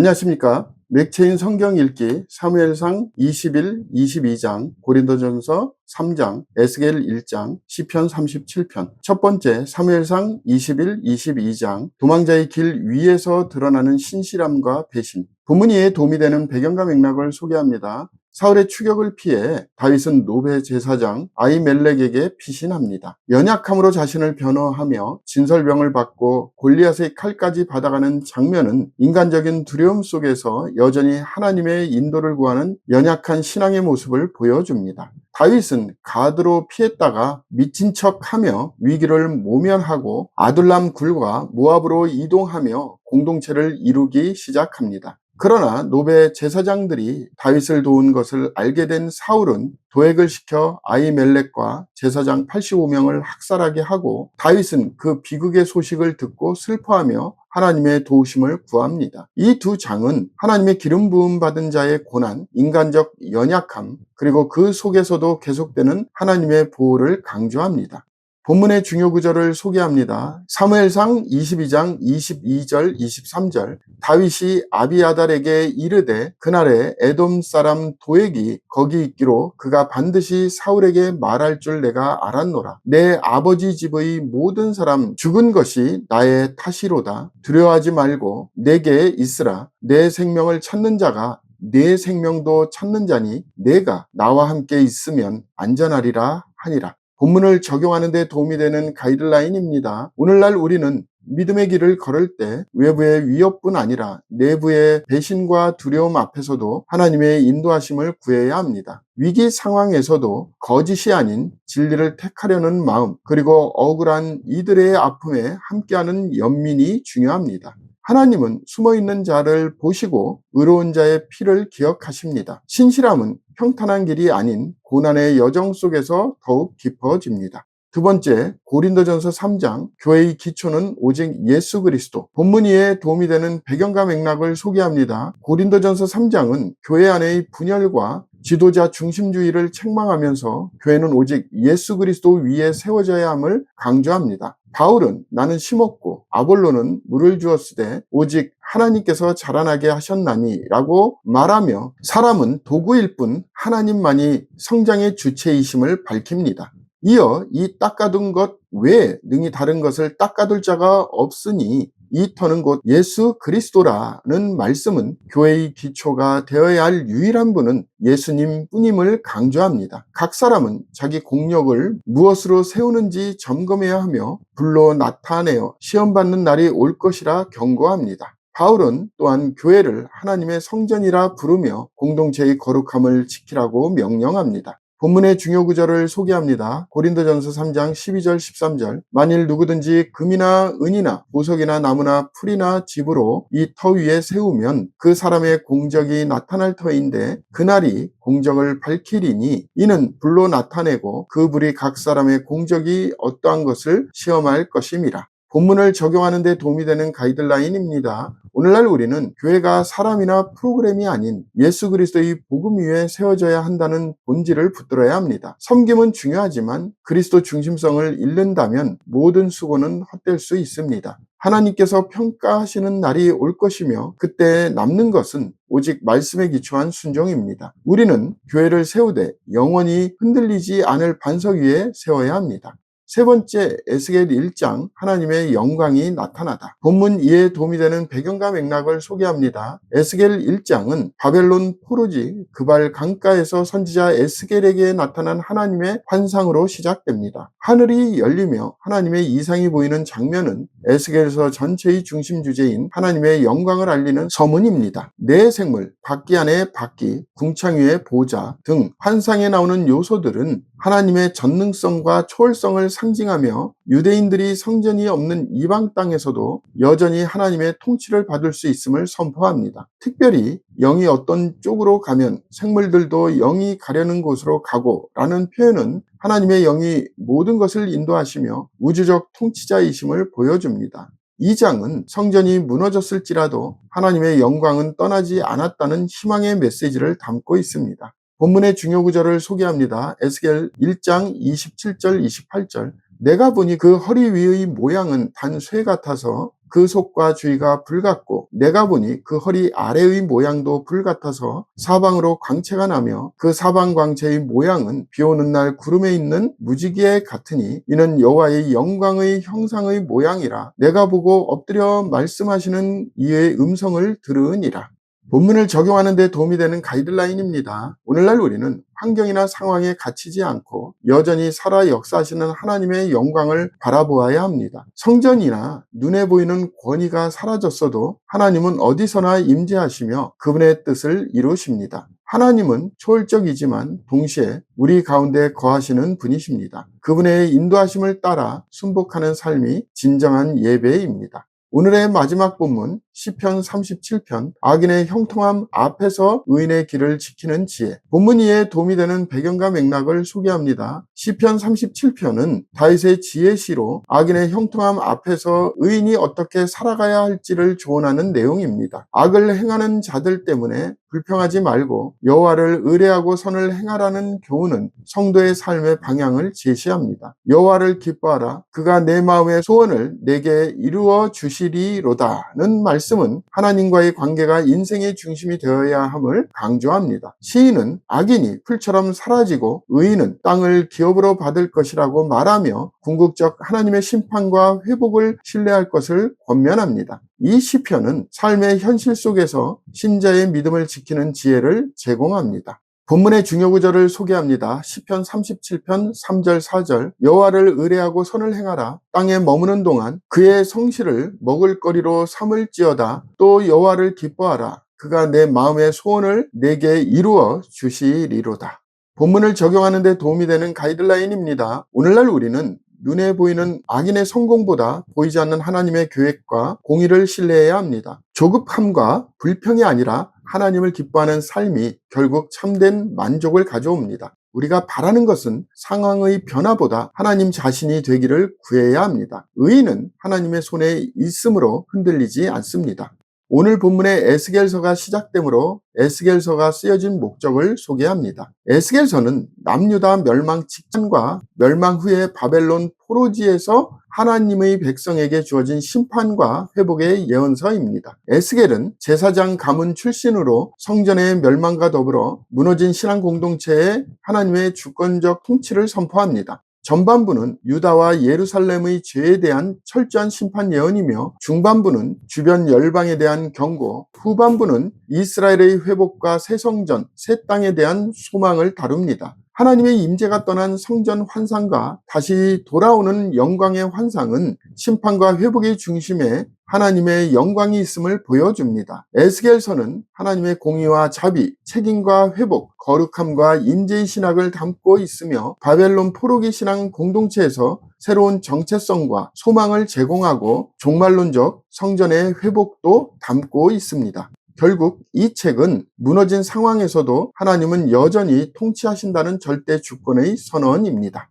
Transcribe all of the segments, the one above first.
안녕하십니까. 맥체인 성경 읽기 사무엘상 21, 22장, 고린도전서 3장, 에스겔 1장, 시편 37편. 첫 번째 사무엘상 21, 22장, 도망자의 길 위에서 드러나는 신실함과 배신. 본문이에 도움이 되는 배경과 맥락을 소개합니다. 사울의 추격을 피해 다윗은 노베 제사장 아이멜렉에게 피신합니다. 연약함으로 자신을 변호하며 진설병을 받고 골리앗의 칼까지 받아가는 장면은 인간적인 두려움 속에서 여전히 하나님의 인도를 구하는 연약한 신앙의 모습을 보여줍니다. 다윗은 가드로 피했다가 미친 척하며 위기를 모면하고 아둘람 굴과 모압으로 이동하며 공동체를 이루기 시작합니다. 그러나 노베 제사장들이 다윗을 도운 것을 알게 된 사울은 도액을 시켜 아이멜렉과 제사장 85명을 학살하게 하고 다윗은 그 비극의 소식을 듣고 슬퍼하며 하나님의 도우심을 구합니다. 이 두 장은 하나님의 기름 부음 받은 자의 고난, 인간적 연약함, 그리고 그 속에서도 계속되는 하나님의 보호를 강조합니다. 본문의 중요 구절을 소개합니다. 사무엘상 22장 22절 23절 다윗이 아비아달에게 이르되 그날에 에돔 사람 도액이 거기 있기로 그가 반드시 사울에게 말할 줄 내가 알았노라. 내 아버지 집의 모든 사람 죽은 것이 나의 탓이로다. 두려워하지 말고 내게 있으라. 내 생명을 찾는 자가 내 생명도 찾는 자니 내가 나와 함께 있으면 안전하리라 하니라. 본문을 적용하는 데 도움이 되는 가이드라인입니다. 오늘날 우리는 믿음의 길을 걸을 때 외부의 위협뿐 아니라 내부의 배신과 두려움 앞에서도 하나님의 인도하심을 구해야 합니다. 위기 상황에서도 거짓이 아닌 진리를 택하려는 마음, 그리고 억울한 이들의 아픔에 함께하는 연민이 중요합니다. 하나님은 숨어 있는 자를 보시고 의로운 자의 피를 기억하십니다. 신실함은 평탄한 길이 아닌 고난의 여정 속에서 더욱 깊어집니다. 두 번째, 고린도전서 3장, 교회의 기초는 오직 예수 그리스도. 본문 이에 도움이 되는 배경과 맥락을 소개합니다. 고린도전서 3장은 교회 안의 분열과 지도자 중심주의를 책망하면서 교회는 오직 예수 그리스도 위에 세워져야 함을 강조합니다. 바울은 나는 심었고 아볼로는 물을 주었으되 오직 하나님께서 자라나게 하셨나니 라고 말하며 사람은 도구일 뿐 하나님만이 성장의 주체이심을 밝힙니다. 이어 이 닦아둔 것 외에 능히 다른 것을 닦아둘 자가 없으니 이 터는 곧 예수 그리스도라는 말씀은 교회의 기초가 되어야 할 유일한 분은 예수님 뿐임을 강조합니다. 각 사람은 자기 공력을 무엇으로 세우는지 점검해야 하며 불로 나타내어 시험받는 날이 올 것이라 경고합니다. 바울은 또한 교회를 하나님의 성전이라 부르며 공동체의 거룩함을 지키라고 명령합니다. 본문의 중요 구절을 소개합니다. 고린도전서 3장 12절 13절 만일 누구든지 금이나 은이나 보석이나 나무나 풀이나 집으로 이 터 위에 세우면 그 사람의 공적이 나타날 터인데 그날이 공적을 밝히리니 이는 불로 나타내고 그 불이 각 사람의 공적이 어떠한 것을 시험할 것임이라. 본문을 적용하는 데 도움이 되는 가이드라인입니다. 오늘날 우리는 교회가 사람이나 프로그램이 아닌 예수 그리스도의 복음 위에 세워져야 한다는 본질을 붙들어야 합니다. 섬김은 중요하지만 그리스도 중심성을 잃는다면 모든 수고는 헛될 수 있습니다. 하나님께서 평가하시는 날이 올 것이며 그때 남는 것은 오직 말씀에 기초한 순종입니다. 우리는 교회를 세우되 영원히 흔들리지 않을 반석 위에 세워야 합니다. 세 번째 에스겔 1장 하나님의 영광이 나타나다. 본문 이해에 도움이 되는 배경과 맥락을 소개합니다. 에스겔 1장은 바벨론 포르지 그발 강가에서 선지자 에스겔에게 나타난 하나님의 환상으로 시작됩니다. 하늘이 열리며 하나님의 이상이 보이는 장면은 에스겔서 전체의 중심 주제인 하나님의 영광을 알리는 서문입니다. 내 생물, 바퀴 안에 바퀴, 궁창 위에 보좌 등 환상에 나오는 요소들은 하나님의 전능성과 초월성을 상징하며 유대인들이 성전이 없는 이방 땅에서도 여전히 하나님의 통치를 받을 수 있음을 선포합니다. 특별히 영이 어떤 쪽으로 가면 생물들도 영이 가려는 곳으로 가고 라는 표현은 하나님의 영이 모든 것을 인도하시며 우주적 통치자이심을 보여줍니다. 이 장은 성전이 무너졌을지라도 하나님의 영광은 떠나지 않았다는 희망의 메시지를 담고 있습니다. 본문의 중요 구절을 소개합니다. 에스겔 1장 27절 28절 내가 보니 그 허리 위의 모양은 단 쇠 같아서 그 속과 주위가 불같고 내가 보니 그 허리 아래의 모양도 불같아서 사방으로 광채가 나며 그 사방 광채의 모양은 비 오는 날 구름에 있는 무지개 같으니 이는 여호와의 영광의 형상의 모양이라 내가 보고 엎드려 말씀하시는 이의 음성을 들으니라. 본문을 적용하는 데 도움이 되는 가이드라인입니다. 오늘날 우리는 환경이나 상황에 갇히지 않고 여전히 살아 역사하시는 하나님의 영광을 바라보아야 합니다. 성전이나 눈에 보이는 권위가 사라졌어도 하나님은 어디서나 임재하시며 그분의 뜻을 이루십니다. 하나님은 초월적이지만 동시에 우리 가운데 거하시는 분이십니다. 그분의 인도하심을 따라 순복하는 삶이 진정한 예배입니다. 오늘의 마지막 본문 시편 37편 악인의 형통함 앞에서 의인의 길을 지키는 지혜 본문 이에 도움이 되는 배경과 맥락을 소개합니다. 시편 37편은 다윗의 지혜시로 악인의 형통함 앞에서 의인이 어떻게 살아가야 할지를 조언하는 내용입니다. 악을 행하는 자들 때문에 불평하지 말고 여호와를 의뢰하고 선을 행하라는 교훈은 성도의 삶의 방향을 제시합니다. 여호와를 기뻐하라 그가 내 마음의 소원을 내게 이루어 주시리로다는 말씀 은 하나님과의 관계가 인생의 중심이 되어야 함을 강조합니다. 시인은 악인이 풀처럼 사라지고 의인은 땅을 기업으로 받을 것이라고 말하며 궁극적 하나님의 심판과 회복을 신뢰할 것을 권면합니다. 이 시편은 삶의 현실 속에서 신자의 믿음을 지키는 지혜를 제공합니다. 본문의 중요 구절을 소개합니다. 시편 37편 3절 4절 여호와를 의뢰하고 선을 행하라 땅에 머무는 동안 그의 성실을 먹을거리로 삼을지어다 또 여호와를 기뻐하라 그가 내 마음의 소원을 내게 이루어 주시리로다. 본문을 적용하는 데 도움이 되는 가이드라인입니다. 오늘날 우리는 눈에 보이는 악인의 성공보다 보이지 않는 하나님의 계획과 공의를 신뢰해야 합니다. 조급함과 불평이 아니라 하나님을 기뻐하는 삶이 결국 참된 만족을 가져옵니다. 우리가 바라는 것은 상황의 변화보다 하나님 자신이 되기를 구해야 합니다. 의인은 하나님의 손에 있으므로 흔들리지 않습니다. 오늘 본문의 에스겔서가 시작되므로 에스겔서가 쓰여진 목적을 소개합니다. 에스겔서는 남유다 멸망 직전과 멸망 후에 바벨론 포로지에서 하나님의 백성에게 주어진 심판과 회복의 예언서입니다. 에스겔은 제사장 가문 출신으로 성전의 멸망과 더불어 무너진 신앙 공동체에 하나님의 주권적 통치를 선포합니다. 전반부는 유다와 예루살렘의 죄에 대한 철저한 심판 예언이며 중반부는 주변 열방에 대한 경고, 후반부는 이스라엘의 회복과 새 성전, 새 땅에 대한 소망을 다룹니다. 하나님의 임재가 떠난 성전 환상과 다시 돌아오는 영광의 환상은 심판과 회복의 중심에 하나님의 영광이 있음을 보여줍니다. 에스겔서는 하나님의 공의와 자비, 책임과 회복, 거룩함과 임재의 신학을 담고 있으며 바벨론 포로기 신앙 공동체에서 새로운 정체성과 소망을 제공하고 종말론적 성전의 회복도 담고 있습니다. 결국 이 책은 무너진 상황에서도 하나님은 여전히 통치하신다는 절대 주권의 선언입니다.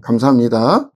감사합니다.